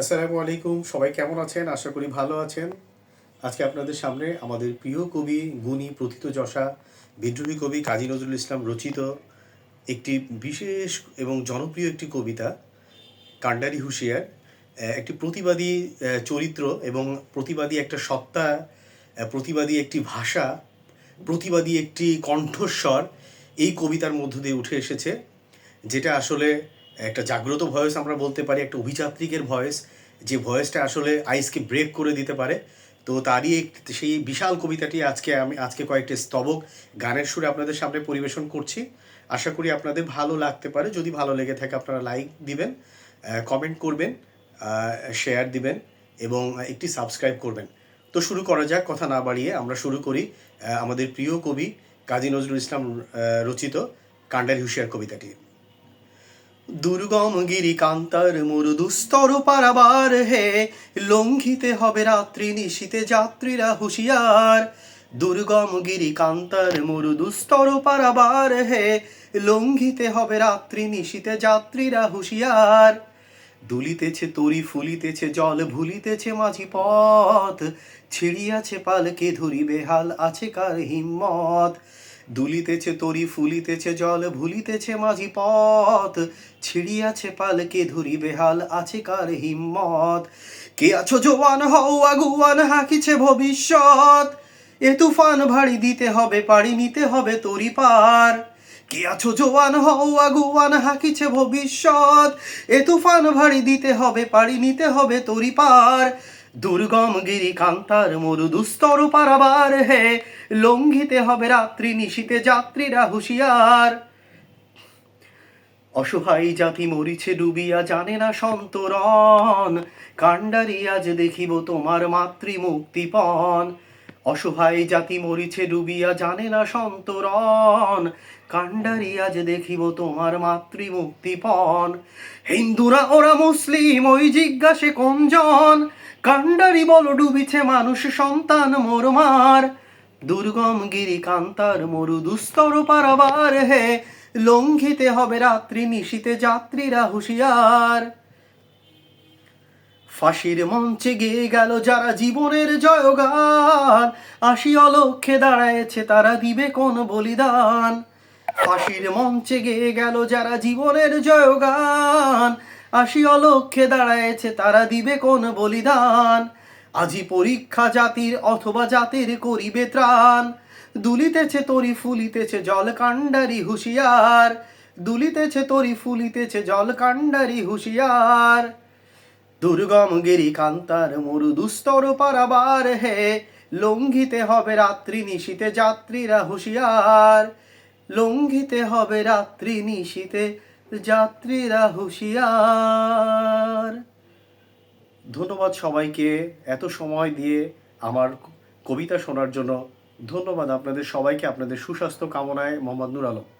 আসসালামু আলাইকুম, সবাই কেমন আছেন? আশা করি ভালো আছেন। আজকে আপনাদের সামনে আমাদের প্রিয় কবি, গুণী, প্রথিত যশা, বিদ্রোহী কবি কাজী নজরুল ইসলাম রচিত একটি বিশেষ এবং জনপ্রিয় একটি কবিতা, কান্ডারি হুঁশিয়ার। একটি প্রতিবাদী চরিত্র এবং প্রতিবাদী একটা সত্তা প্রতিবাদী একটি ভাষা, প্রতিবাদী একটি কণ্ঠস্বর এই কবিতার মধ্য দিয়ে উঠে এসেছে, যেটা আসলে একটা জাগ্রত ভয়েস আমরা বলতে পারি, একটা অভিযাত্রিকের ভয়েস, যে ভয়েসটা আসলে আইসকে ব্রেক করে দিতে পারে। তো তারই সেই বিশাল কবিতাটি আজকে আমি, আজকে কয়েকটি স্তবক গানের সুরে আপনাদের সামনে পরিবেশন করছি। আশা করি আপনাদের ভালো লাগতে পারে। যদি ভালো লেগে থাকে, আপনারা লাইক দিবেন কমেন্ট করবেন শেয়ার দিবেন এবং একটি সাবস্ক্রাইব করবেন। তো শুরু করা যাক, কথা না বাড়িয়ে আমরা শুরু করি আমাদের প্রিয় কবি কাজী নজরুল ইসলাম রচিত কান্ডারি হুশিয়ার কবিতাটি। দুর্গম গিরি কান্তার মরু দুস্তর পারাবার হে, লঙ্ঘিতে হবে রাত্রি নিশীতে যাত্রীরা হুঁশিয়ার। দুর্গম গিরি কান্তার মরু দুস্তর পারাবার হে, লঙ্ঘিতে হবে রাত্রি নিশীতে যাত্রীরা হুঁশিয়ার। দুলিতেছে তরি, ফুলিতেছে জল, ভুলিতেছে মাঝি পথ। ছিড়িয়াছে পালকে ধরিবে হাল আছে কার হিম্মত? দুলিতেছে তরি, ফুলিতেছে জল, ভুলিতেছে মাঝি পথ। ছিড়িয়াছে পালকে ধরিবে বেহাল, আছে কার হিম্মত? কে আছো জোয়ান হও, আগুয়ান হাকিছে ভবিষ্যৎ? এ তুফান ভারী দিতে হবে, পাড়ি নিতে হবে তরি পার। কে আছো জোয়ান হও, আগুয়ান হাকিছে ভবিষ্যৎ? এ তুফান ভারী দিতে হবে, পাড়ি নিতে হবে তরি পার। দুর্গম গিরি কান্তার মরু দুস্তর পারাবার হে। লঙ্ঘিতে হবে রাত্রি, নিশীতে যাত্রীরা হুঁশিয়ার। অসহায় জাতি মরিছে ডুবিয়া, জানে না সন্তরণ। কাণ্ডারি আজ দেখিব তোমার মাতৃ মুক্তিপণ অসহায় জাতি মরিছে ডুবিয়া, জানে না সন্তরণ। কাণ্ডারি আজ দেখিব তোমার মাতৃ মুক্তিপণ হিন্দুরা, ওরা মুসলিম, ওই জিজ্ঞাসে কোনজন কাণ্ডারি বল ডুবিছে মানুষ সন্তান মোরমার দুর্গম গিরি কান্তার মরু দুস্তর পারাবার হে, লঙ্ঘিতে হবে রাত্রি নিশীতে যাত্রীরা হুঁশিয়ার। ফাঁসির মঞ্চে গেয়ে গেল যারা জীবনের জয়গান। আশি অলক্ষে দাঁড়ায়েছে তারা দিবে কোন বলিদান। ফাঁসির মঞ্চে গেয়ে গেল যারা জীবনের জয়গান। আশি অলক্ষে দাঁড়ায়েছে তারা দিবে কোন বলিদান? আজি পরীক্ষা জাতির অথবা জাতির করিবে ত্রাণ। দুলিতেছে তরি ফুলিতেছে জল কাণ্ডারি হুঁশিয়ার। দুলিতেছে তরি ফুলিতেছে জল কাণ্ডারি হুঁশিয়ার। দুর্গম গিরি কান্তার মরু দুস্তর পারাবার হে, লঙ্ঘিতে হবে রাত্রি নিশীতে যাত্রীরা হুঁশিয়ার। লঙ্ঘিতে হবে রাত্রি নিশীতে যাত্রীরা হুঁশিয়ার। ধন্যবাদ সবাইকে এত সময় দিয়ে আমার কবিতা শোনার জন্য। ধন্যবাদ আপনাদের সবাইকে, আপনাদের সুস্বাস্থ্য কামনায় মোহাম্মদ নুর আলম।